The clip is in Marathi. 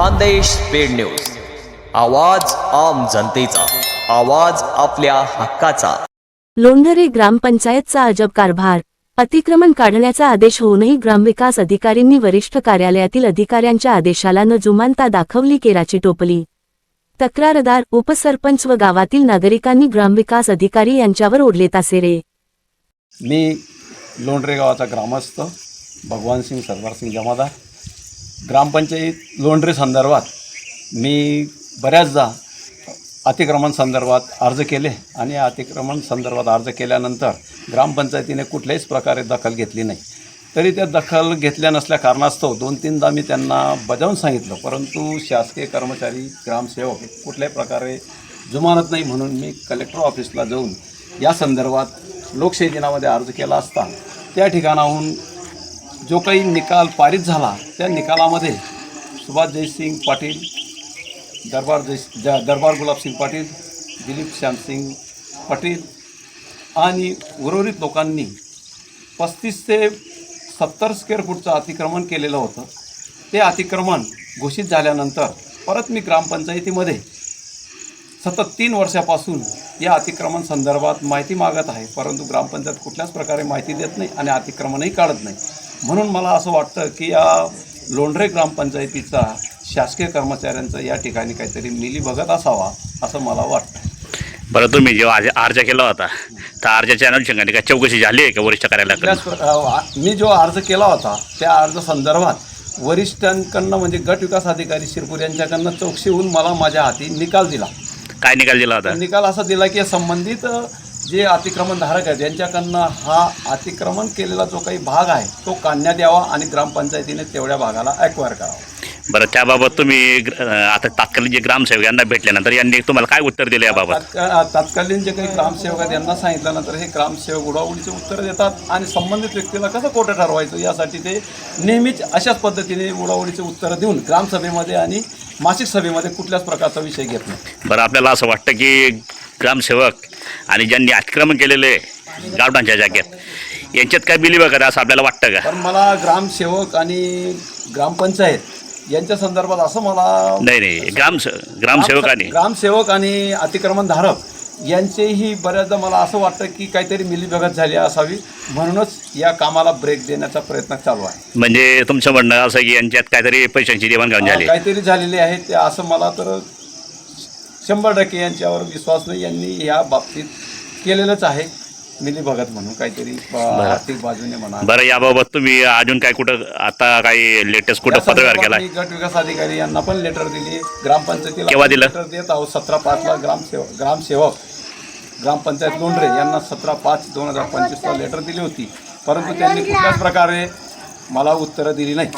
Khandesh speed news. आवाज आम जनतेचा. आवाज आपल्या हक्काचा. लोंढरे ग्रामपंचायतचा अजब कारभार. अतिक्रमण काढण्याचा आदेश होऊनही ग्रामविकास अधिकारींनी वरिष्ठ कार्यालयातील अधिकाऱ्यांच्या आदेशाला न जुमानता दाखवली केराची टोपली. तक्रारदार उपसरपंच व गावातील नागरिकांनी ग्रामविकास अधिकारी यांच्यावर ओढले तासेरे. मी लोंढरे गावाचा ग्रामस्थ भगवान सिंग सरदार सिंग जमादार. ग्रामपंचायत लोंढरी संदर्भात मी बऱ्याचदा अतिक्रमण संदर्भात अर्ज केले आणि अतिक्रमण संदर्भात अर्ज केल्यानंतर ग्रामपंचायतीने कुठल्याहीच प्रकारे दखल घेतली नाही. तरी त्या दखल घेतल्या नसल्या कारणास्तव दोन तीनदा मी त्यांना बजावून सांगितलं परंतु शासकीय कर्मचारी ग्रामसेवक कुठल्याही प्रकारे जुमानत नाही म्हणून मी कलेक्टर ऑफिसला जाऊन या संदर्भात लोकशाही दिनामध्ये अर्ज केला असता त्या ठिकाणाहून जो काही निकाल पारित झाला त्या निकालामध्ये सुभाष जयसिंग पाटील दरबार जय दरबार गुलाबसिंग पाटील दिलीप श्यामसिंग पाटील आणि उर्वरित लोकांनी पस्तीस ते सत्तर स्क्वेअर फूटचं अतिक्रमण केलेलं होतं. ते अतिक्रमण घोषित झाल्यानंतर परत मी ग्रामपंचायतीमध्ये सतत तीन वर्षापासून या अतिक्रमण संदर्भात माहिती मागत आहे परंतु ग्रामपंचायत कुठल्याच प्रकारे माहिती देत नाही आणि अतिक्रमणही काढत नाही. म्हणून मला असं वाटतं की या लोंढरे ग्रामपंचायतीचा शासकीय कर्मचाऱ्यांचा या ठिकाणी काहीतरी मिली बघत असावा असं मला वाटतं. बरं तुम्ही जेव्हा अर्ज अर्ज केला होता त्या अर्जाच्या अनुषंगाने काय चौकशी झाली आहे का वरिष्ठ अ, मी जो अर्ज केला होता त्या अर्ज संदर्भात वरिष्ठांकडनं म्हणजे गट विकास अधिकारी शिरपूर यांच्याकडनं चौकशी होऊन मला माझ्या हाती निकाल दिला. काय निकाल दिला होता? निकाल असा दिला की संबंधित जे अतिक्रमण धारक आहेत यांच्याकडनं हा अतिक्रमण केलेला जो काही भाग आहे तो काढण्यात यावा आणि ग्रामपंचायतीने तेवढ्या भागाला ॲक्वायर करावा. बरं त्याबाबत तुम्ही ग्र- आता तात्कालीन जे ग्रामसेवक यांना भेटल्यानंतर यांनी तुम्हाला काय उत्तर दिले याबाबत? तात्का- तत्कालीन जे काही ग्रामसेवक आहेत यांना सांगितल्यानंतर हे ग्रामसेवक उडाउडीचे उत्तर देतात आणि संबंधित व्यक्तीला कसं कोटं ठरवायचं यासाठी ते नेहमीच अशाच पद्धतीने उडाउडीचे उत्तरं देऊन ग्रामसभेमध्ये आणि मासिक सभेमध्ये कुठल्याच प्रकारचा विषय घेत नाही. बरं आपल्याला असं वाटतं की ग्रामसेवक आणि ज्यांनी अतिक्रमण केलेले गावडांच्या जागेत यांच्यात काय बिली बघत असं आपल्याला वाटतं का? पण मला ग्रामसेवक आणि ग्रामपंचायत यांच्या संदर्भात असं मला नाही नाही ग्राम ग्रामसेवकांनी ग्रामसेवक आणि अतिक्रमण धारक यांचेही बऱ्याचदा मला असं वाटतं की काहीतरी मिलीभगत झाली असावी. म्हणूनच या कामाला ब्रेक देण्याचा प्रयत्न चालू आहे. म्हणजे तुमचं म्हणणं असं की यांच्यात काहीतरी पैशांची देवाणघेवाण झाली. काहीतरी झालेले आहे. ते असं मला तर शंभर टक्के यांच्यावर विश्वास नाही. यांनी या बाबतीत केलेलंच आहे. मिलीभगत म्हणून काहीतरी आर्थिक बाजूने म्हणा. बरं याबाबत तुम्ही अजून काय कुठं आता काही लेटेस्ट कुठं पत्रव्यवहार संदर्भात केला मी गट विकास अधिकारी यांना पण लेटर दिली. ग्रामपंचायतीला केव्हा दिलं? लेटर देत आहोत. सतरा पाचला ग्रामसेवक ग्रामसेवक. ग्रामपंचायत लोंढरे यांना सतरा पाच दोन हजार पंचवीसला लेटर दिली होती. परंतु त्यांनी कुठल्याच प्रकारे मला उत्तरं दिली नाही.